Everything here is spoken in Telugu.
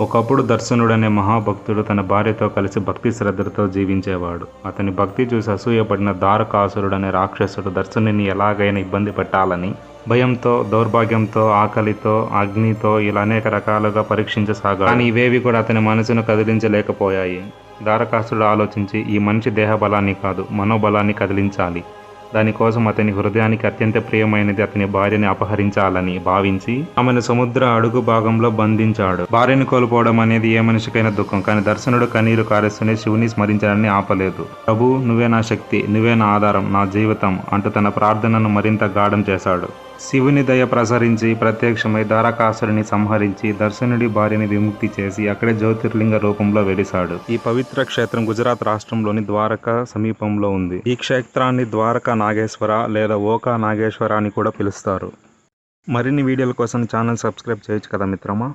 ఒకప్పుడు దర్శనుడనే మహాభక్తుడు తన భార్యతో కలిసి భక్తి శ్రద్ధలతో జీవించేవాడు. అతని భక్తి చూసి అసూయపడిన దారకాసురుడనే రాక్షసుడు దర్శనుని ఎలాగైనా ఇబ్బంది పెట్టాలని భయంతో దౌర్భాగ్యంతో ఆకలితో అగ్నితో ఇలా అనేక రకాలుగా పరీక్షించసాగాడు. కానీ ఇవేవి కూడా అతని మనసును కదిలించలేకపోయాయి. దారకాసుడు ఆలోచించి ఈ మనిషి దేహబలాన్ని కాదు మనోబలాన్ని కదిలించాలి. దానికోసం అతని హృదయానికి అత్యంత ప్రియమైనది అతని భార్యని అపహరించాలని భావించి ఆమెను సముద్ర అడుగు భాగంలో బంధించాడు. భార్యను కోల్పోవడం అనేది ఏ మనిషికైనా దుఃఖం కానీ దర్శనుడు కన్నీరు కారేస్తూనే శివుని స్మరించాలని ఆపలేదు. ప్రభు నువ్వే నా శక్తి నువ్వే నా ఆధారం నా జీవితం అంటూ తన ప్రార్థనను మరింత గాఢం చేశాడు. శివుని దయ ప్రసరించి ప్రత్యక్షమై దారకాసురుని సంహరించి దర్శనుడి భార్యని విముక్తి చేసి అక్కడే జ్యోతిర్లింగ రూపంలో వెలిశాడు. ఈ పవిత్ర క్షేత్రం గుజరాత్ రాష్ట్రంలోని ద్వారకా సమీపంలో ఉంది. ఈ క్షేత్రాన్ని ద్వారకా నాగేశ్వర లేదా ఓకా నాగేశ్వర అని కూడా పిలుస్తారు. మరిన్ని వీడియోల కోసం ఛానల్ సబ్స్క్రైబ్ చేయొచ్చు కదా మిత్రమా?